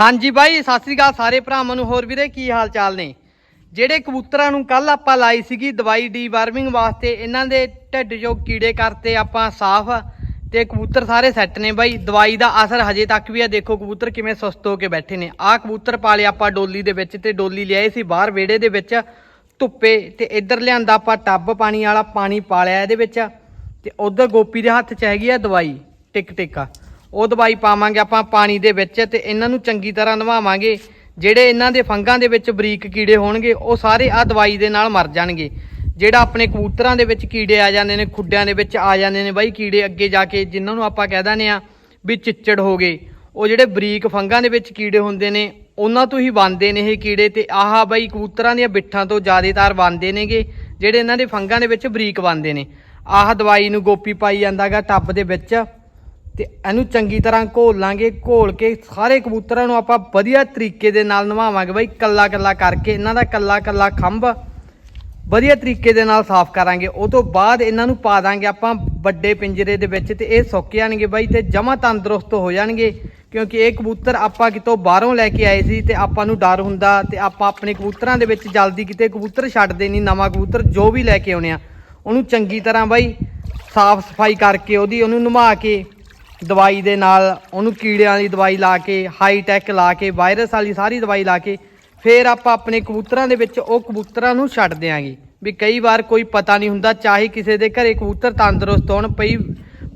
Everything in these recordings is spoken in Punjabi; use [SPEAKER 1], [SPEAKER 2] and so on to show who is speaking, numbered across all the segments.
[SPEAKER 1] ਹਾਂਜੀ ਬਾਈ, ਸਤਿ ਸ੍ਰੀ ਅਕਾਲ ਸਾਰੇ ਭਰਾਵਾਂ ਨੂੰ। ਹੋਰ ਵੀਰੇ, ਕੀ ਹਾਲ ਚਾਲ ਨੇ? ਜਿਹੜੇ ਕਬੂਤਰਾਂ ਨੂੰ ਕੱਲ ਆਪਾਂ ਲਾਈ ਸੀਗੀ ਦਵਾਈ ਡੀਵਾਰਮਿੰਗ ਵਾਸਤੇ, ਇਹਨਾਂ ਦੇ ਢਿੱਡ ਚੋਂ ਕੀੜੇ ਕਰਤੇ ਆਪਾਂ ਸਾਫ਼ ਤੇ ਕਬੂਤਰ ਸਾਰੇ ਸੈੱਟ ਨੇ ਬਾਈ। ਦਵਾਈ ਦਾ ਅਸਰ ਹਜੇ ਤੱਕ ਵੀ ਆ। ਦੇਖੋ ਕਬੂਤਰ ਕਿਵੇਂ ਸੁਸਤ ਹੋ ਕੇ ਬੈਠੇ ਨੇ। ਆਹ ਕਬੂਤਰ ਪਾਲੇ ਆਪਾਂ ਡੋਲੀ ਦੇ ਵਿੱਚ ਤੇ ਡੋਲੀ ਲਿਆਏ ਸੀ ਬਾਹਰ ਵਿਹੜੇ ਦੇ ਵਿੱਚ, ਧੁੱਪੇ ਤੇ ਇੱਧਰ ਲਿਆਂਦਾ ਆਪਾਂ ਟੱਬ ਪਾਣੀ ਵਾਲਾ ਪਾਣੀ ਪਾਲਿਆ ਇਹਦੇ ਵਿੱਚ ਤੇ ਉਧਰ ਗੋਪੀ ਦੇ ਹੱਥ 'ਚ ਹੈਗੀ ਆ ਦਵਾਈ ਟਿਕ ਟਿਕਾ ਉਹ ਦਵਾਈ ਪਾਵਾਂਗੇ ਆਪਾਂ ਪਾਣੀ ਦੇ ਵਿੱਚ ਤੇ ਇਹਨਾਂ ਨੂੰ ਚੰਗੀ ਤਰ੍ਹਾਂ ਨਵਾਵਾਂਗੇ। ਜਿਹੜੇ ਇਹਨਾਂ ਦੇ ਫੰਗਾਂ ਦੇ ਵਿੱਚ ਬਰੀਕ ਕੀੜੇ ਹੋਣਗੇ, ਉਹ ਸਾਰੇ ਆ ਦਵਾਈ ਦੇ ਨਾਲ ਮਰ ਜਾਣਗੇ। ਜਿਹੜਾ ਆਪਣੇ ਕਬੂਤਰਾਂ ਦੇ ਵਿੱਚ ਕੀੜੇ ਆ ਜਾਂਦੇ ਨੇ, ਖੁੱਡਿਆਂ ਦੇ ਵਿੱਚ ਆ ਜਾਂਦੇ ਨੇ ਬਾਈ, ਕੀੜੇ ਅੱਗੇ ਜਾ ਕੇ ਜਿਨ੍ਹਾਂ ਨੂੰ ਆਪਾਂ ਕਹਿ ਦਿੰਦੇ ਆ ਵੀ ਚਿੱਚੜ ਹੋ ਗਏ। ਉਹ ਜਿਹੜੇ ਬਰੀਕ ਫੰਗਾਂ ਦੇ ਵਿੱਚ ਕੀੜੇ ਹੁੰਦੇ ਨੇ, ਉਹਨਾਂ ਤੋਂ ਹੀ ਬਣਦੇ ਨੇ ਇਹ ਕੀੜੇ ਤੇ ਆਹ ਬਾਈ ਕਬੂਤਰਾਂ ਦੀਆਂ ਬਿੱਠਾਂ ਤੋਂ ਜ਼ਿਆਦਾਤਰ ਬਣਦੇ ਨੇਗੇ, ਜਿਹੜੇ ਇਹਨਾਂ ਦੇ ਫੰਗਾਂ ਦੇ ਵਿੱਚ ਬਰੀਕ ਬਣਦੇ ਨੇ। ਆਹ ਦਵਾਈ ਨੂੰ ਗੋਪੀ ਪਾਈ ਜਾਂਦਾਗਾ ਟੱਬ ਦੇ ਵਿੱਚ। ਤੇ ਇਹਨੂੰ ਚੰਗੀ ਤਰ੍ਹਾਂ ਘੋਲ ਲਾਂਗੇ, ਘੋਲ ਕੇ ਸਾਰੇ ਕਬੂਤਰਾਂ ਨੂੰ ਆਪਾਂ ਵਧੀਆ ਤਰੀਕੇ ਦੇ ਨਾਲ ਨਵਾਵਾਂਗੇ ਬਾਈ, ਕੱਲਾ ਕੱਲਾ ਕਰਕੇ, ਇਹਨਾਂ ਦਾ ਕੱਲਾ ਕੱਲਾ ਖੰਭ ਵਧੀਆ ਤਰੀਕੇ ਦੇ ਨਾਲ ਸਾਫ਼ ਕਰਾਂਗੇ। ਉਹ ਤੋਂ ਬਾਅਦ ਇਹਨਾਂ ਨੂੰ ਪਾ ਦਾਂਗੇ ਆਪਾਂ ਵੱਡੇ ਪਿੰਜਰੇ ਦੇ ਵਿੱਚ ਤੇ ਇਹ ਸੁੱਕ ਜਾਣਗੇ ਬਾਈ ਤੇ ਜਮਾ ਤੰਦਰੁਸਤ ਹੋ ਜਾਣਗੇ, ਕਿਉਂਕਿ ਇਹ ਕਬੂਤਰ ਆਪਾਂ ਕਿਤੋਂ ਬਾਹਰੋਂ ਲੈ ਕੇ ਆਏ ਸੀ ਤੇ ਆਪਾਂ ਨੂੰ ਡਰ ਹੁੰਦਾ ਤੇ ਆਪਾਂ ਆਪਣੇ ਕਬੂਤਰਾਂ ਦੇ ਵਿੱਚ ਜਲਦੀ ਕਿਤੇ ਕਬੂਤਰ ਛੱਡਦੇ ਨਹੀਂ, ਨਵਾਂ ਕਬੂਤਰ ਜੋ ਵੀ ਲੈ ਕੇ ਆਉਣੇ ਆ, ਉਹਨੂੰ ਚੰਗੀ ਤਰ੍ਹਾਂ ਬਾਈ ਸਾਫ਼ ਸਫ਼ਾਈ ਕਰਕੇ ਉਹਦੀ, ਉਹਨੂੰ ਨਵਾ ਕੇ ਦਵਾਈ ਦੇ ਨਾਲ ਉਹਨੂੰ ਕੀੜਿਆਂ ਵਾਲੀ ਦਵਾਈ ਲਾ ਕੇ ਹਾਈ ਟੈਕ ਲਾ ਕੇ ਵਾਇਰਸ ਵਾਲੀ ਸਾਰੀ ਦਵਾਈ ਲਾ ਕੇ, ਫਿਰ ਆਪਾਂ ਆਪਣੇ ਕਬੂਤਰਾਂ ਦੇ ਵਿੱਚ ਉਹ ਕਬੂਤਰਾਂ ਨੂੰ ਛੱਡ ਦਿਆਂਗੇ। ਵੀ ਕਈ ਵਾਰ ਕੋਈ ਪਤਾ ਨਹੀਂ ਹੁੰਦਾ, ਚਾਹੇ ਕਿਸੇ ਦੇ ਘਰੇ ਕਬੂਤਰ ਤੰਦਰੁਸਤ ਹੋਣ, ਪਈ,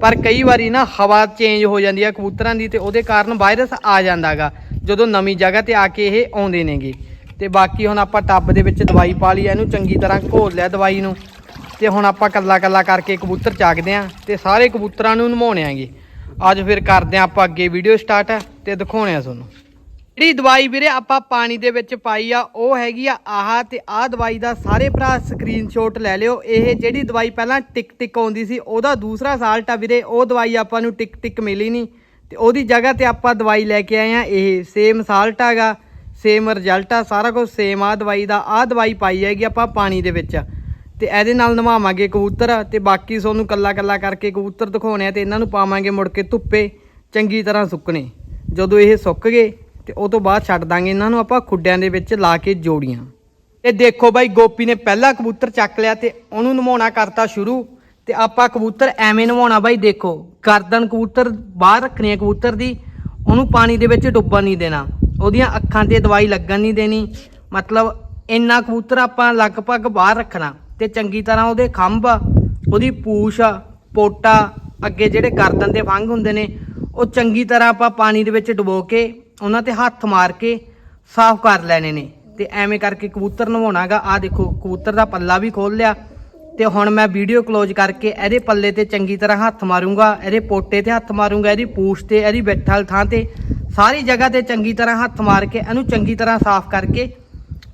[SPEAKER 1] ਪਰ ਕਈ ਵਾਰੀ ਨਾ ਹਵਾ ਚੇਂਜ ਹੋ ਜਾਂਦੀ ਆ ਕਬੂਤਰਾਂ ਦੀ ਤੇ ਉਹਦੇ ਕਾਰਨ ਵਾਇਰਸ ਆ ਜਾਂਦਾਗਾ, ਜਦੋਂ ਨਵੀਂ ਜਗ੍ਹਾ ਤੇ ਆ ਕੇ ਇਹ ਆਉਂਦੇ ਨੇਗੇ। ਤੇ ਬਾਕੀ ਹੁਣ ਆਪਾਂ ਟੱਬ ਦੇ ਵਿੱਚ ਦਵਾਈ ਪਾ ਲਈ ਇਹਨੂੰ ਚੰਗੀ ਤਰ੍ਹਾਂ ਘੋਲ ਲਿਆ ਦਵਾਈ ਨੂੰ। ਤੇ ਹੁਣ ਆਪਾਂ ਕੱਲਾ ਕੱਲਾ ਕਰਕੇ ਕਬੂਤਰ ਚਾਕਦੇ ਆਂ ਤੇ ਸਾਰੇ ਕਬੂਤਰਾਂ ਨੂੰ ਨਮਾਉਣੇ ਆਂਗੇ। ਅੱਜ ਫਿਰ ਕਰਦੇ ਆਂ ਆਪਾਂ ਅੱਗੇ ਵੀਡੀਓ ਸਟਾਰਟ ਤੇ ਦਿਖਾਉਣੇ ਆ ਤੁਹਾਨੂੰ। ਜਿਹੜੀ ਦਵਾਈ ਵੀਰੇ ਆਪਾਂ ਪਾਣੀ ਦੇ ਵਿੱਚ ਪਾਈ ਆ, ਉਹ ਹੈਗੀ ਆ ਆਹ ਤੇ ਆਹ ਦਵਾਈ ਦਾ ਸਾਰੇ ਭਰਾ ਸਕਰੀਨਸ਼ਾਟ ਲੈ ਲਿਓ। ਇਹ ਜਿਹੜੀ ਦਵਾਈ ਪਹਿਲਾਂ ਟਿਕ ਟਿਕ ਆਉਂਦੀ ਸੀ, ਉਹਦਾ ਦੂਸਰਾ ਸਾਲਟ ਆ ਵੀਰੇ, ਉਹ ਦਵਾਈ ਆਪਾਂ ਨੂੰ ਟਿਕ ਟਿਕ ਮਿਲੀ ਨਹੀਂ। ਤੇ ਉਹਦੀ ਜਗ੍ਹਾ ਤੇ ਆਪਾਂ ਦਵਾਈ ਲੈ ਕੇ ਆਏ ਆ, ਇਹ ਸੇਮ ਸਾਲਟ ਹੈਗਾ ਸੇਮ ਰਿਜ਼ਲਟ ਆ, ਸਾਰਾ ਕੁਝ ਸੇਮ ਆ ਦਵਾਈ ਦਾ। ਆਹ ਦਵਾਈ ਪਾਈ ਹੈਗੀ ਆਪਾਂ ਪਾਣੀ ਦੇ ਵਿੱਚ। ਤੇ ਇਹਦੇ ਨਾਲ ਨਵਾਵਾਂਗੇ ਕਬੂਤਰ ਤੇ ਬਾਕੀ ਤੁਹਾਨੂੰ ਕੱਲਾ ਕੱਲਾ ਕਰਕੇ ਕਬੂਤਰ ਦਿਖਾਉਣੇ ਆ ਤੇ ਇਹਨਾਂ ਨੂੰ ਪਾਵਾਂਗੇ ਮੁੜ ਕੇ ਧੁੱਪੇ ਚੰਗੀ ਤਰ੍ਹਾਂ ਸੁੱਕਣੇ। ਜਦੋਂ ਇਹ ਸੁੱਕ ਗਏ ਤੇ ਉਹ ਤੋਂ ਬਾਅਦ ਛੱਡ ਦਾਂਗੇ ਇਹਨਾਂ ਨੂੰ ਆਪਾਂ ਖੁੱਡਿਆਂ ਦੇ ਵਿੱਚ ਲਾ ਕੇ ਜੋੜੀਆਂ। ਇਹ ਦੇਖੋ ਬਾਈ, ਗੋਪੀ ਨੇ ਪਹਿਲਾ ਕਬੂਤਰ ਚੱਕ ਲਿਆ ਤੇ ਉਹਨੂੰ ਨਵਾਉਣਾ ਕਰਤਾ ਸ਼ੁਰੂ। ਤੇ ਆਪਾਂ ਕਬੂਤਰ ਐਵੇਂ ਨਵਾਉਣਾ ਬਾਈ, ਦੇਖੋ, ਗਰਦਨ ਕਬੂਤਰ ਬਾਹਰ ਰੱਖਣੀ ਹੈ ਕਬੂਤਰ ਦੀ, ਉਹਨੂੰ ਪਾਣੀ ਦੇ ਵਿੱਚ ਡੁੱਬਣ ਨਹੀਂ ਦੇਣਾ। ਉਹਦੀਆਂ ਅੱਖਾਂ ਤੇ ਦਵਾਈ ਲੱਗਣ ਨਹੀਂ ਦੇਣੀ। ਮਤਲਬ ਇੰਨਾ ਕਬੂਤਰ ਆਪਾਂ ਲਗਭਗ ਬਾਹਰ ਰੱਖਣਾ। ਤੇ ਚੰਗੀ ਤਰ੍ਹਾਂ ਉਹਦੇ ਖੰਭ ਉਹਦੀ ਪੂਛ ਪੋਟਾ ਅੱਗੇ ਜਿਹੜੇ ਗਰਦਨ ਦੇ ਫੰਗ ਹੁੰਦੇ ਨੇ, ਉਹ ਚੰਗੀ ਤਰ੍ਹਾਂ ਆਪਾਂ ਪਾਣੀ ਦੇ ਵਿੱਚ ਡੁਬੋ ਕੇ, ਉਹਨਾਂ ਤੇ ਹੱਥ ਮਾਰ ਕੇ ਸਾਫ਼ ਕਰ ਲੈਣੇ ਨੇ। ਤੇ ਐਵੇਂ ਕਰਕੇ ਕਬੂਤਰ ਨਵਾਉਣਾਗਾ। ਆ ਦੇਖੋ, ਕਬੂਤਰ ਦਾ ਪੱਲਾ ਵੀ ਖੋਲ ਲਿਆ। ਤੇ ਹੁਣ ਮੈਂ ਵੀਡੀਓ ਕਲੋਜ਼ ਕਰਕੇ ਇਹਦੇ ਪੱਲੇ ਤੇ ਚੰਗੀ ਤਰ੍ਹਾਂ ਹੱਥ ਮਾਰੂੰਗਾ, ਇਹਦੇ ਪੋਟੇ ਤੇ ਹੱਥ ਮਾਰੂੰਗਾ, ਇਹਦੀ ਪੂਛ ਤੇ, ਇਹਦੀ ਬੈਠਲ ਥਾਂ ਤੇ, ਸਾਰੀ ਜਗ੍ਹਾ ਤੇ ਚੰਗੀ ਤਰ੍ਹਾਂ ਹੱਥ ਮਾਰ ਕੇ, ਇਹਨੂੰ ਚੰਗੀ ਤਰ੍ਹਾਂ ਸਾਫ਼ ਕਰਕੇ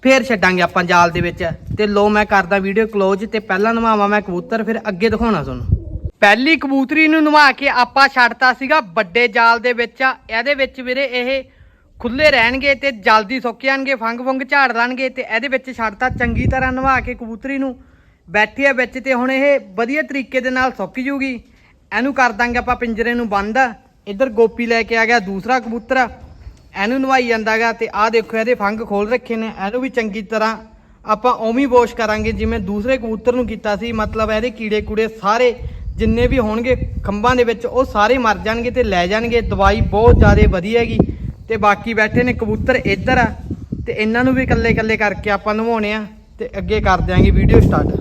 [SPEAKER 1] ਫੇਰ ਛੱਡਾਂਗੇ ਆਪਾਂ ਜਾਲ ਦੇ ਵਿੱਚ। ਤੇ ਲੋ ਮੈਂ ਕਰਦਾ ਵੀਡੀਓ ਕਲੋਜ਼ ਤੇ ਪਹਿਲਾਂ ਨਵਾਵਾਂ ਮੈਂ ਕਬੂਤਰ, ਫਿਰ ਅੱਗੇ ਦਿਖਾਉਣਾ ਤੁਹਾਨੂੰ। ਪਹਿਲੀ ਕਬੂਤਰੀ ਨੂੰ ਨਵਾ ਕੇ ਆਪਾਂ ਛੱਡਤਾ ਸੀਗਾ ਵੱਡੇ ਜਾਲ ਦੇ ਵਿੱਚ। ਇਹਦੇ ਵਿੱਚ ਵੀਰੇ ਇਹ ਖੁੱਲੇ ਰਹਿਣਗੇ ਤੇ ਜਲਦੀ ਸੁੱਕ ਜਾਣਗੇ, ਫੰਗ ਫੰਗ ਝਾੜ ਲੈਣਗੇ ਤੇ ਇਹਦੇ ਵਿੱਚ ਛੱਡਤਾ ਚੰਗੀ ਤਰ੍ਹਾਂ ਨਵਾ ਕੇ ਕਬੂਤਰੀ ਨੂੰ। ਬੈਠੀ ਆ ਵਿੱਚ ਤੇ ਹੁਣ ਇਹ ਵਧੀਆ ਤਰੀਕੇ ਦੇ ਨਾਲ ਸੁੱਕ ਜੂਗੀ। ਇਹਨੂੰ ਕਰ ਦਾਂਗੇ ਆਪਾਂ ਪਿੰਜਰੇ ਨੂੰ ਬੰਦ। ਇੱਧਰ ਗੋਪੀ ਲੈ ਕੇ ਆ ਗਿਆ ਦੂਸਰਾ ਕਬੂਤਰ। ਇਹਨੂੰ ਨਵਾਈ ਜਾਂਦਾਗਾ ਤੇ ਆਹ ਦੇਖੋ ਇਹਦੇ ਫੰਗ ਖੋਲ ਰੱਖੇ ਨੇ, ਇਹਨੂੰ ਵੀ ਚੰਗੀ ਤਰ੍ਹਾਂ ਆਪਾਂ ਉਵੇਂ ਹੀ ਵਾਸ਼ ਕਰਾਂਗੇ ਜਿਵੇਂ ਦੂਸਰੇ ਕਬੂਤਰ ਨੂੰ ਕੀਤਾ ਸੀ, ਮਤਲਬ ਇਹਦੇ ਕੀੜੇ ਕੂੜੇ ਸਾਰੇ ਜਿੰਨੇ ਵੀ ਹੋਣਗੇ ਖੰਭਾਂ ਦੇ ਵਿੱਚ, ਉਹ ਸਾਰੇ ਮਰ ਜਾਣਗੇ ਤੇ ਲੈ ਜਾਣਗੇ, ਦਵਾਈ ਬਹੁਤ ਜ਼ਿਆਦਾ ਵਧੀਆ ਹੈਗੀ। ਤੇ ਬਾਕੀ ਬੈਠੇ ਨੇ ਕਬੂਤਰ ਇੱਧਰ ਆ, ਤੇ ਇਹਨਾਂ ਨੂੰ ਵੀ ਇਕੱਲੇ ਇਕੱਲੇ ਕਰਕੇ ਆਪਾਂ ਨਵਾਉਣੇ ਆ, ਤੇ ਅੱਗੇ ਕਰ ਦਿਆਂਗੇ ਵੀਡੀਓ ਸਟਾਰਟ।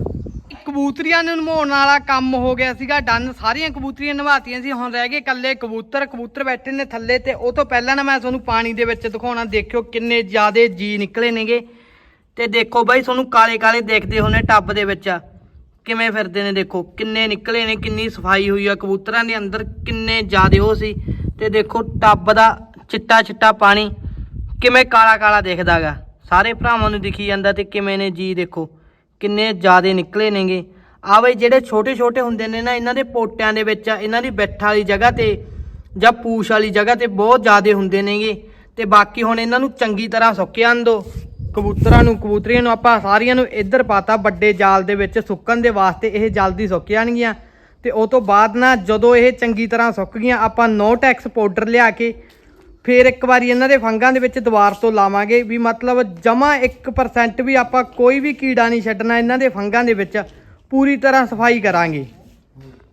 [SPEAKER 1] ਕਬੂਤਰੀਆਂ ਨੂੰ ਨਿਭਾਉਣ ਵਾਲਾ ਕੰਮ ਹੋ ਗਿਆ ਸੀਗਾ, ਡਨ ਸਾਰੀਆਂ ਕਬੂਤਰੀਆਂ ਨਿਭਾਤੀਆਂ ਸੀ, ਹੁਣ ਰਹਿ ਗਏ ਇਕੱਲੇ ਕਬੂਤਰ ਕਬੂਤਰ ਬੈਠੇ ਨੇ ਥੱਲੇ ਤੇ ਉਹ ਤੋਂ ਪਹਿਲਾਂ ਨਾ ਮੈਂ ਤੁਹਾਨੂੰ ਪਾਣੀ ਦੇ ਵਿੱਚ ਦਿਖਾਉਣਾ, ਦੇਖਿਓ ਕਿੰਨੇ ਜ਼ਿਆਦੇ ਜੀ ਨਿਕਲੇ ਨੇਗੇ। ਤੇ ਦੇਖੋ ਬਾਈ, ਤੁਹਾਨੂੰ ਕਾਲੇ ਕਾਲੇ ਦੇਖਦੇ ਹੋਣੇ ਟੱਬ ਦੇ ਵਿੱਚ। ਕਿਵੇਂ ਫਿਰਦੇ ਨੇ ਦੇਖੋ, ਕਿੰਨੇ ਨਿਕਲੇ ਨੇ, ਕਿੰਨੀ ਸਫ਼ਾਈ ਹੋਈ ਆ, ਕਬੂਤਰਾਂ ਦੇ ਅੰਦਰ ਕਿੰਨੇ ਜ਼ਿਆਦੇ ਉਹ ਸੀ। ਤੇ ਦੇਖੋ ਟੱਬ ਦਾ ਚਿੱਟਾ ਚਿੱਟਾ ਪਾਣੀ, ਕਿਵੇਂ ਕਾਲਾ ਕਾਲਾ ਦਿਖਦਾਗਾ। ਸਾਰੇ ਭਰਾਵਾਂ ਨੂੰ ਦਿਖੀ ਜਾਂਦਾ ਤੇ ਕਿਵੇਂ ਨੇ ਜੀ ਦੇਖੋ। ਕਿੰਨੇ ਜ਼ਿਆਦੇ ਨਿਕਲੇ ਨੇਗੇ। ਆ ਬਈ ਜਿਹੜੇ ਛੋਟੇ ਛੋਟੇ ਹੁੰਦੇ ਨੇ ਨਾ, ਇਹਨਾਂ ਦੇ ਪੋਟਿਆਂ ਦੇ ਵਿੱਚ ਇਹਨਾਂ ਦੀ ਬੈਠ ਵਾਲੀ ਜਗ੍ਹਾ ਤੇ ਜਾਂ ਪੂਛ ਵਾਲੀ ਜਗ੍ਹਾ ਤੇ ਬਹੁਤ ਜ਼ਿਆਦੇ ਹੁੰਦੇ ਨੇਗੇ। ਤੇ ਬਾਕੀ ਹੁਣ ਇਹਨਾਂ ਨੂੰ ਚੰਗੀ ਤਰ੍ਹਾਂ ਸੁੱਕ ਜਾਣ ਦੋ, ਕਬੂਤਰਾਂ ਨੂੰ, ਕਬੂਤਰੀਆਂ ਨੂੰ, ਆਪਾਂ ਸਾਰੀਆਂ ਨੂੰ ਇੱਧਰ ਪਾਤਾ ਵੱਡੇ ਜਾਲ ਦੇ ਵਿੱਚ, ਸੁੱਕਣ ਦੇ ਵਾਸਤੇ ਇਹ ਜਲਦੀ ਸੁੱਕ ਜਾਣਗੀਆਂ ਤੇ ਉਹ ਤੋਂ ਬਾਅਦ ਨਾ ਜਦੋਂ ਇਹ ਚੰਗੀ ਤਰ੍ਹਾਂ ਸੁੱਕ ਗਈਆਂ, ਆਪਾਂ ਨੋ ਟੈਕਸ ਪਾਊਡਰ ਲਿਆ ਕੇ ਫਿਰ ਇੱਕ ਵਾਰੀ ਇਹਨਾਂ ਦੇ ਫੰਗਾਂ ਦੇ ਵਿੱਚ ਦੁਬਾਰ ਤੋਂ ਲਾਵਾਂਗੇ ਵੀ ਮਤਲਬ ਜਮਾ 1% ਵੀ ਆਪਾਂ ਕੋਈ ਵੀ ਕੀੜਾ ਨਹੀਂ ਛੱਡਣਾ, ਇਹਨਾਂ ਦੇ ਫੰਗਾਂ ਦੇ ਵਿੱਚ ਪੂਰੀ ਤਰ੍ਹਾਂ ਸਫ਼ਾਈ ਕਰਾਂਗੇ।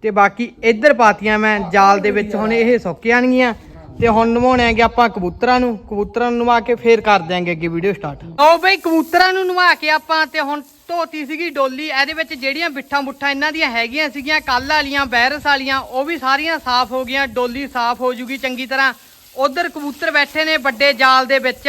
[SPEAKER 1] ਤੇ ਬਾਕੀ ਇੱਧਰ ਪਾਤੀਆਂ ਮੈਂ ਜਾਲ ਦੇ ਵਿੱਚ ਹੁਣ ਇਹ ਸੁੱਕ ਜਾਣਗੀਆਂ ਤੇ ਹੁਣ ਨਵਾਉਣੇ ਨਵਾਉਣਾਂਗੇ ਆਪਾਂ ਕਬੂਤਰਾਂ ਨੂੰ ਕਬੂਤਰਾਂ ਨੂੰ ਨਵਾ ਕੇ ਫੇਰ ਕਰ ਦਿਆਂਗੇ ਅੱਗੇ ਵੀਡੀਓ ਸਟਾਰਟ ਆਓ ਬਈ ਕਬੂਤਰਾਂ ਨੂੰ ਨਵਾ ਕੇ ਆਪਾਂ ਤੇ ਹੁਣ ਧੋਤੀ ਸੀਗੀ ਡੋਲੀ, ਇਹਦੇ ਵਿੱਚ ਜਿਹੜੀਆਂ ਬਿੱਠਾਂ ਬੁੱਠਾਂ ਇਹਨਾਂ ਦੀਆਂ ਹੈਗੀਆਂ ਸੀਗੀਆਂ ਕੱਲ ਵਾਲੀਆਂ, ਬੈਰਸ ਵਾਲੀਆਂ, ਉਹ ਵੀ ਸਾਰੀਆਂ ਸਾਫ਼ ਹੋ ਗਈਆਂ, ਡੋਲੀ ਸਾਫ਼ ਹੋ ਜੂਗੀ ਚੰਗੀ ਤਰ੍ਹਾਂ। ਉਧਰ ਕਬੂਤਰ ਬੈਠੇ ਨੇ ਵੱਡੇ ਜਾਲ ਦੇ ਵਿੱਚ।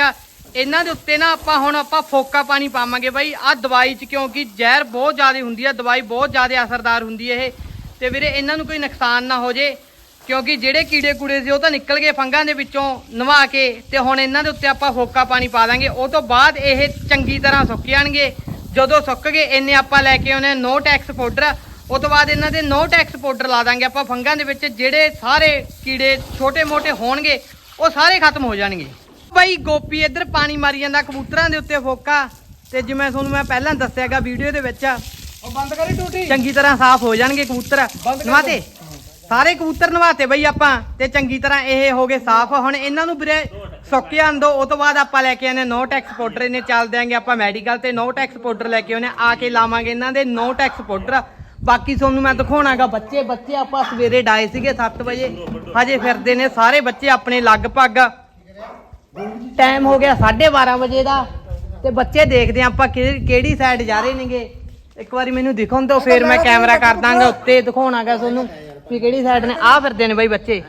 [SPEAKER 1] ਇਹਨਾਂ ਦੇ ਉੱਤੇ ਨਾ ਆਪਾਂ ਹੁਣ ਆਪਾਂ ਫੋਕਾ ਪਾਣੀ ਪਾਵਾਂਗੇ ਬਾਈ। ਆਹ ਦਵਾਈ 'ਚ ਕਿਉਂਕਿ ਜ਼ਹਿਰ ਬਹੁਤ ਜ਼ਿਆਦਾ ਹੁੰਦੀ ਆ, ਦਵਾਈ ਬਹੁਤ ਜ਼ਿਆਦਾ ਅਸਰਦਾਰ ਹੁੰਦੀ ਹੈ ਇਹ। ਤੇ ਵੀਰੇ ਇਹਨਾਂ ਨੂੰ ਕੋਈ ਨੁਕਸਾਨ ਨਾ ਹੋ ਜੇ, ਕਿਉਂਕਿ ਜਿਹੜੇ ਕੀੜੇ ਕੂੜੇ ਸੀ ਉਹ ਤਾਂ ਨਿਕਲ ਗਏ ਫੰਗਾਂ ਦੇ ਵਿੱਚੋਂ ਨਵਾ ਕੇ, ਤੇ ਹੁਣ ਇਹਨਾਂ ਦੇ ਉੱਤੇ ਆਪਾਂ ਫੋਕਾ ਪਾਣੀ ਪਾ ਦਾਂਗੇ। ਉਹ ਤੋਂ ਬਾਅਦ ਇਹ ਚੰਗੀ ਤਰ੍ਹਾਂ ਸੁੱਕ ਜਾਣਗੇ। ਜਦੋਂ ਸੁੱਕ ਗਏ, ਇੰਨੇ ਆਪਾਂ ਲੈ ਕੇ ਆਉਣੇ ਨੋ ਟੈਕਸ ਪਾਊਡਰ। ਉਹ ਤੋਂ ਬਾਅਦ ਇਹਨਾਂ ਦੇ ਨੋ ਟੈਕਸ ਪਾਊਡਰ ਲਾ ਦਾਂਗੇ ਆਪਾਂ ਫੰਗਾਂ ਦੇ ਵਿੱਚ, ਜਿਹੜੇ ਸਾਰੇ ਕੀੜੇ ਛੋਟੇ-ਮੋਟੇ ਹੋਣਗੇ ਉਹ ਸਾਰੇ ਖਤਮ ਹੋ ਜਾਣਗੇ। ਬਾਈ ਗੋਪੀ ਇੱਧਰ ਪਾਣੀ ਮਾਰੀ ਜਾਂਦਾ ਕਬੂਤਰਾਂ ਦੇ ਉੱਤੇ ਫੋਕਾ। ਤੇ ਜਿਵੇਂ ਤੁਹਾਨੂੰ ਮੈਂ ਪਹਿਲਾਂ ਦੱਸਿਆਗਾ ਵੀਡੀਓ ਦੇ ਵਿੱਚ
[SPEAKER 2] ਉਹ ਬੰਦ ਕਰੀ ਟੂਟੀ।
[SPEAKER 1] ਚੰਗੀ ਤਰ੍ਹਾਂ ਸਾਫ਼ ਹੋ ਜਾਣਗੇ ਕਬੂਤਰ। ਨਵਾਤੇ ਸਾਰੇ ਕਬੂਤਰ ਨਵਾਤੇ ਬਈ ਆਪਾਂ ਤੇ ਚੰਗੀ ਤਰ੍ਹਾਂ ਇਹ ਹੋ ਗਏ ਸਾਫ਼। ਹੁਣ ਇਹਨਾਂ ਨੂੰ ਵੀਰੇ ਸੁੱਕ ਜਾਣ ਦੋ ਉਹ ਤੋਂ ਬਾਅਦ ਆਪਾਂ ਲੈ ਕੇ ਆਨੇ ਨੋ ਟੈਕਸ ਪਾਊਡਰ ਇਹਨੇ ਚੱਲ ਦਿਆਂਗੇ ਆਪਾਂ ਮੈਡੀਕਲ ਤੇ ਨੋ ਟੈਕਸ ਪਾਊਡਰ ਲੈ ਕੇ ਆਉਨੇ ਆ ਕੇ ਲਾਵਾਂਗੇ ਇਹਨਾਂ ਦੇ ਨੋ ਟੈਕਸ ਪਾਊਡਰ ਬਾਕੀ ਤੁਹਾਨੂੰ ਮੈਂ ਦਿਖਾਉਣਾਗਾ ਬੱਚੇ ਬੱਚੇ ਆਪਾਂ ਸਵੇਰੇ ਡਾਏ ਸੀਗੇ 7 ਵਜੇ। ਹਜੇ ਫਿਰਦੇ ਨੇ ਸਾਰੇ ਬੱਚੇ ਆਪਣੇ ਲਗਭਗ। ਟਾਈਮ ਹੋ ਗਿਆ 12:30 ਵਜੇ ਦਾ। ਤੇ ਬੱਚੇ ਦੇਖਦੇ ਆਂ ਆਪਾਂ ਕਿ- ਕਿਹੜੀ ਸਾਈਡ ਜਾ ਰਹੇ ਨੇਗੇ। ਇੱਕ ਵਾਰੀ ਮੈਨੂੰ ਦਿਖਾਉਣ ਦਿਓ ਫਿਰ ਮੈਂ ਕੈਮਰਾ ਕਰ ਦਾਂਗਾ, ਉੱਤੇ ਦਿਖਾਉਣਾਗਾ ਤੁਹਾਨੂੰ ਵੀ ਕਿਹੜੀ ਸਾਈਡ ਨੇ। ਆ ਫਿਰਦੇ ਨੇ ਬਈ ਬੱਚੇ।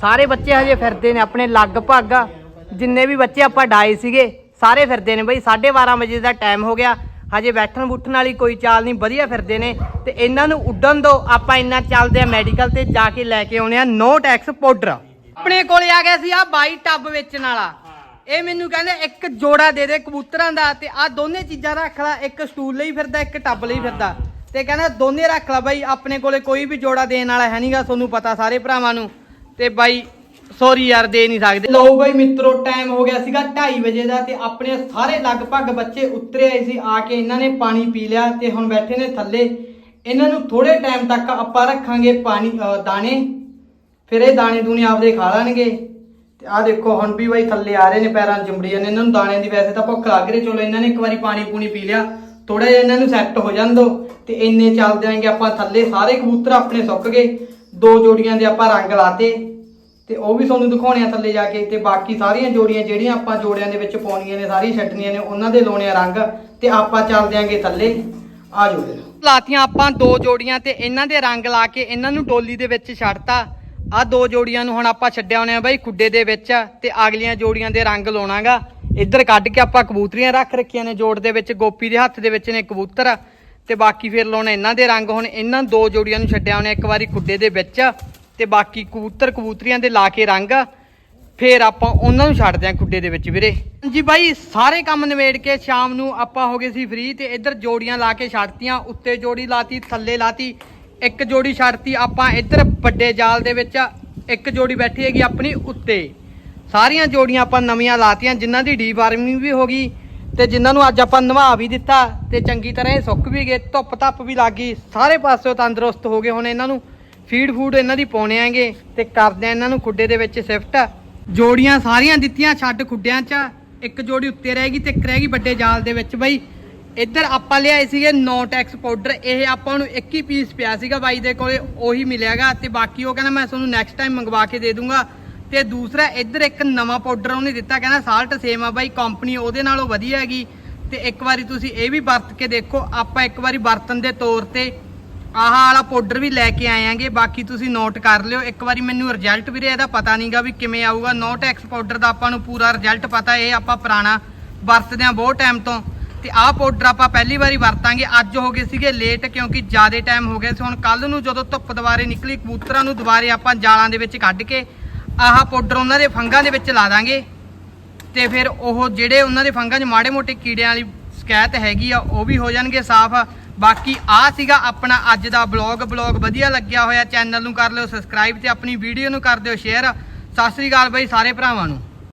[SPEAKER 1] ਸਾਰੇ ਬੱਚੇ ਹਜੇ ਫਿਰਦੇ ਨੇ ਆਪਣੇ ਲਗਭਗ। ਜਿੰਨੇ ਵੀ ਬੱਚੇ ਆਪਾਂ ਡਾਏ ਸੀਗੇ, ਸਾਰੇ ਫਿਰਦੇ ਨੇ ਬਾਈ। 12:30 ਵਜੇ ਦਾ ਟਾਈਮ ਹੋ ਗਿਆ। ਹਜੇ ਬੈਠਣ ਬੁੱਠਣ ਵਾਲੀ ਕੋਈ ਚਾਲ ਨਹੀਂ, ਵਧੀਆ ਫਿਰਦੇ ਨੇ ਤੇ ਇਹਨਾਂ ਨੂੰ ਉੱਡਣ ਦੋ। ਆਪਾਂ ਇੰਨਾ ਚੱਲਦੇ ਆ ਮੈਡੀਕਲ ਤੇ ਜਾ ਕੇ ਲੈ ਕੇ ਆਉਣੇ ਆ ਨੋ ਟੈਕਸ ਪਾਊਡਰ। ਆਪਣੇ ਕੋਲੇ ਆ ਗਿਆ ਸੀ ਆ ਬਾਈ ਟੱਬ ਵੇਚਣ ਵਾਲਾ। ਇਹ ਮੈਨੂੰ ਕਹਿੰਦੇ ਇੱਕ ਜੋੜਾ ਦੇ ਦੇ ਕਬੂਤਰਾਂ ਦਾ ਤੇ ਆ ਦੋਨੇ ਚੀਜ਼ਾਂ ਰੱਖ ਲੈ, ਇੱਕ ਸਟੂਲ ਲਈ ਫਿਰਦਾ, ਇੱਕ ਟੱਬ ਲਈ ਫਿਰਦਾ। ਤੇ ਕਹਿੰਦਾ ਦੋਨੇ ਰੱਖ ਲੈ ਬਾਈ, ਆਪਣੇ ਕੋਲੇ ਕੋਈ ਵੀ ਜੋੜਾ ਦੇਣ ਵਾਲਾ ਹੈ ਨਹੀਂਗਾ ਤੁਹਾਨੂੰ ਪਤਾ ਸਾਰੇ ਭਰਾਵਾਂ ਨੂੰ। ਤੇ ਬਾਈ ਸੌਰੀ ਯਾਰ, ਦੇ ਨਹੀਂ ਸਕਦੇ। ਲਓ ਬਾਈ ਮਿੱਤਰੋ ਟਾਈਮ ਹੋ ਗਿਆ ਸੀਗਾ 2:30 ਵਜੇ ਦਾ ਤੇ ਆਪਣੇ ਸਾਰੇ ਲਗਭਗ ਬੱਚੇ ਉਤਰੇ ਆਏ ਸੀ, ਆ ਕੇ ਇਹਨਾਂ ਨੇ ਪਾਣੀ ਪੀ ਲਿਆ ਤੇ ਹੁਣ ਬੈਠੇ ਨੇ ਥੱਲੇ। ਇਹਨਾਂ ਨੂੰ ਥੋੜੇ ਟਾਈਮ ਤੱਕ ਆਪਾਂ ਰੱਖਾਂਗੇ ਪਾਣੀ ਦਾਣੇ। ਫਿਰ ਇਹ ਦਾਣੇ ਦੂਣੇ ਆਪਦੇ ਖਾ ਲੈਣਗੇ। ਤੇ ਆਹ ਦੇਖੋ, ਹੁਣ ਵੀ ਬਾਈ ਥੱਲੇ ਆ ਰਹੇ ਨੇ ਪੈਰਾਂ ਚਿੰਬੜੀਆਂ ਨੇ। ਇਹਨਾਂ ਨੂੰ ਦਾਣੇ ਦੀ ਵੈਸੇ ਤਾਂ ਭੁੱਖ ਲੱਗ ਰਹੀ, ਚਲੋ ਇਹਨਾਂ ਨੇ ਇੱਕ ਵਾਰੀ ਪਾਣੀ ਪੂਣੀ ਪੀ ਲਿਆ। ਥੋੜਾ ਜਿਹਾ ਇਹਨਾਂ ਨੂੰ ਸੈੱਟ ਹੋ ਜਾਣ ਦੋ। ਤੇ ਇੰਨੇ ਚੱਲ ਦਿਆਂਗੇ ਆਪਾਂ ਥੱਲੇ, ਸਾਰੇ ਕਬੂਤਰ ਆਪਣੇ ਸੁੱਕ ਗਏ। ਦੋ ਜੋੜੀਆਂ ਦੇ ਆਪਾਂ ਰੰਗ ਲਾਤੇ। ਤੇ ਉਹ ਵੀ ਤੁਹਾਨੂੰ ਦਿਖਾਉਣੇ ਆ ਥੱਲੇ ਜਾ ਕੇ ਤੇ ਬਾਕੀ ਸਾਰੀਆਂ ਜੋੜੀਆਂ ਜਿਹੜੀਆਂ ਆਪਾਂ ਜੋੜਿਆਂ ਦੇ ਵਿੱਚ ਪਾਉਣੀਆਂ ਨੇ, ਸਾਰੀ ਛੱਡਣੀਆਂ ਨੇ, ਉਹਨਾਂ ਦੇ ਲਾਉਣੇ ਆ ਰੰਗ ਤੇ ਆਪਾਂ ਚੱਲ ਦਿਆਂਗੇ ਥੱਲੇ। ਆ ਜੋੜੇ ਲਾਤੀਆਂ ਆਪਾਂ ਦੋ ਜੋੜੀਆਂ ਤੇ ਇਹਨਾਂ ਦੇ ਰੰਗ ਲਾ ਕੇ ਇਹਨਾਂ ਨੂੰ ਟੋਲੀ ਦੇ ਵਿੱਚ ਛੱਡਤਾ। ਆ ਦੋ ਜੋੜੀਆਂ ਨੂੰ ਹੁਣ ਆਪਾਂ ਛੱਡਿਆ ਹੋਣੇ ਆ ਬਾਈ ਖੁੱਡੇ ਦੇ ਵਿੱਚ ਤੇ ਅਗਲੀਆਂ ਜੋੜੀਆਂ ਦੇ ਰੰਗ ਲਾਉਣਾਗਾ। ਇੱਧਰ ਕੱਢ ਕੇ ਆਪਾਂ ਕਬੂਤਰੀਆਂ ਰੱਖ ਰੱਖੀਆਂ ਨੇ ਜੋੜ ਦੇ ਵਿੱਚ, ਗੋਪੀ ਦੇ ਹੱਥ ਦੇ ਵਿੱਚ ਨੇ ਕਬੂਤਰ। ਤੇ ਬਾਕੀ ਫਿਰ ਲਾਉਣੇ ਇਹਨਾਂ ਦੇ ਰੰਗ। ਹੁਣ ਇਹਨਾਂ ਦੋ ਜੋੜੀਆਂ ਨੂੰ ਛੱਡਿਆ ਹੋਣੇ ਇੱਕ ਵਾਰੀ ਖੁੱਡੇ ਦੇ ਵਿੱਚ। ਤੇ ਬਾਕੀ ਕਬੂਤਰ ਕਬੂਤਰੀਆਂ ਦੇ ਲਾ ਕੇ ਰੰਗ, ਫੇਰ ਆਪਾਂ ਉਹਨਾਂ ਨੂੰ ਛੱਡਦੇ ਆਂ ਖੁੱਡੇ ਦੇ ਵਿੱਚ ਵੀਰੇ। ਹਾਂਜੀ ਬਾਈ, ਸਾਰੇ ਕੰਮ ਨਿਬੇੜ ਕੇ ਸ਼ਾਮ ਨੂੰ ਆਪਾਂ ਹੋ ਗਏ ਸੀ ਫ੍ਰੀ ਤੇ ਇੱਧਰ ਜੋੜੀਆਂ ਲਾ ਕੇ ਛੱਡਤੀਆਂ, ਉੱਤੇ ਜੋੜੀ ਲਾਤੀ, ਥੱਲੇ ਲਾਤੀ, ਇੱਕ ਜੋੜੀ ਛੱਡਤੀ ਆਪਾਂ ਇੱਧਰ ਵੱਡੇ ਜਾਲ ਦੇ ਵਿੱਚ, ਇੱਕ ਜੋੜੀ ਬੈਠੀ ਹੈਗੀ ਆਪਣੀ ਉੱਤੇ। ਸਾਰੀਆਂ ਜੋੜੀਆਂ ਆਪਾਂ ਨਵੀਆਂ ਲਾਤੀਆਂ, ਜਿਨ੍ਹਾਂ ਦੀ ਡੀ ਵਾਰਮਿੰਗ ਵੀ ਹੋ ਗਈ ਤੇ ਜਿਨ੍ਹਾਂ ਨੂੰ ਅੱਜ ਆਪਾਂ ਨਵਾ ਵੀ ਦਿੱਤਾ ਤੇ ਚੰਗੀ ਤਰ੍ਹਾਂ ਇਹ ਸੁੱਕ ਵੀ ਗਏ ਧੁੱਪ ਧੱਪ ਵੀ ਲੱਗ ਗਈ, ਸਾਰੇ ਪਾਸਿਓਂ ਤੰਦਰੁਸਤ ਹੋ ਗਏ ਹੁਣ ਇਹਨਾਂ ਨੂੰ। ਫੀਡ ਫੂਡ ਇਹਨਾਂ ਦੀ ਪਾਉਣੇ ਆਂਗੇ ਤੇ ਕਰਦੇ ਆ ਇਹਨਾਂ ਨੂੰ ਖੁੱਡੇ ਦੇ ਵਿੱਚ ਸ਼ਿਫਟ। ਜੋੜੀਆਂ ਸਾਰੀਆਂ ਦਿੱਤੀਆਂ ਛੱਡ ਖੁੱਡਿਆਂ 'ਚ। ਇੱਕ ਜੋੜੀ ਉੱਤੇ ਰਹੇਗੀ ਤੇ ਇੱਕ ਰਹੇਗੀ ਵੱਡੇ ਜਾਲ ਦੇ ਵਿੱਚ ਬਾਈ। ਇੱਧਰ ਆਪਾਂ ਲਿਆਏ ਸੀਗੇ ਨੋ ਟੈਕਸ ਪਾਊਡਰ। ਇਹ ਆਪਾਂ ਨੂੰ ਇੱਕ ਹੀ ਪੀਸ ਪਿਆ ਸੀਗਾ ਬਾਈ ਦੇ ਕੋਲੇ, ਉਹੀ ਮਿਲਿਆਗਾ ਤੇ ਬਾਕੀ ਉਹ ਕਹਿੰਦਾ ਮੈਂ ਤੁਹਾਨੂੰ ਨੈਕਸਟ ਟਾਈਮ ਮੰਗਵਾ ਕੇ ਦੇ ਦੂੰਗਾ। ਤੇ ਦੂਸਰਾ ਇੱਧਰ ਇੱਕ ਨਵਾਂ ਪਾਊਡਰ ਉਹਨੇ ਦਿੱਤਾ, ਕਹਿੰਦਾ ਸਾਲਟ ਸੇਮ ਆ ਬਾਈ ਕੰਪਨੀ ਉਹਦੇ ਨਾਲੋਂ ਵਧੀਆ ਹੈਗੀ। ਤੇ ਇੱਕ ਵਾਰੀ ਤੁਸੀਂ ਇਹ ਵੀ ਵਰਤ ਕੇ ਦੇਖੋ, ਆਪਾਂ ਇੱਕ ਵਾਰੀ ਵਰਤਨ ਦੇ ਤੌਰ ਤੇ ਆਹ ਵਾਲਾ ਪਾਊਡਰ ਵੀ ਲੈ ਕੇ ਆਏ ਬਾਕੀ ਤੁਸੀਂ ਨੋਟ ਕਰ ਲਿਓ। ਇੱਕ ਵਾਰੀ ਮੈਨੂੰ ਰਿਜ਼ਲਟ ਵੀਰੇ ਇਹਦਾ ਪਤਾ ਨਹੀਂਗਾ ਵੀ ਕਿਵੇਂ ਆਊਗਾ। ਨੋਟ ਐਕਸ ਪਾਊਡਰ ਦਾ ਆਪਾਂ ਨੂੰ ਪੂਰਾ ਰਿਜ਼ਲਟ ਪਤਾ, ਇਹ ਆਪਾਂ ਪੁਰਾਣਾ ਵਰਤਦੇ ਆਂ ਬਹੁਤ ਟਾਈਮ ਤੋਂ। ਤੇ ਆਹ ਪਾਊਡਰ ਆਪਾਂ ਪਹਿਲੀ ਵਾਰੀ ਵਰਤਾਂਗੇ। ਅੱਜ ਹੋ ਗਏ ਸੀਗੇ ਲੇਟ ਕਿਉਂਕਿ ਜ਼ਿਆਦਾ ਟਾਈਮ ਹੋ ਗਿਆ ਸੀ। ਹੁਣ ਕੱਲ ਨੂੰ ਜਦੋਂ ਧੁੱਪ ਦੁਬਾਰੇ ਨਿਕਲੀ, ਕਬੂਤਰਾਂ ਨੂੰ ਦੁਬਾਰੇ ਆਪਾਂ ਜਾਲਾਂ ਦੇ ਵਿੱਚ ਕੱਢ ਕੇ ਆਹ ਪਾਊਡਰ ਉਹਨਾਂ ਦੇ ਫੰਗਾਂ ਦੇ ਵਿੱਚ ਲਾ ਦਾਂਗੇ। ਤੇ ਫਿਰ ਉਹ ਜਿਹੜੇ ਉਹਨਾਂ ਦੇ ਫੰਗਾਂ 'ਚ ਮਾੜੇ ਮੋਟੇ ਕੀੜਿਆਂ ਵਾਲੀ ਸ਼ਿਕਾਇਤ ਹੈਗੀ ਆ, ਉਹ ਵੀ ਹੋ ਜਾਣਗੇ ਸਾਫ਼। ਬਾਕੀ ਆ ਸੀਗਾ ਆਪਣਾ ਅੱਜ ਦਾ ਬਲੌਗ ਬਲੌਗ ਵਧੀਆ ਲੱਗਿਆ ਹੋਇਆ ਚੈਨਲ ਨੂੰ ਕਰ ਲਿਓ ਸਬਸਕ੍ਰਾਈਬ ਤੇ ਆਪਣੀ ਵੀਡੀਓ ਨੂੰ ਕਰ ਦਿਓ ਸ਼ੇਅਰ ਸਤਿ ਸ੍ਰੀ ਅਕਾਲ ਬਾਈ ਸਾਰੇ ਭਰਾਵਾਂ ਨੂੰ।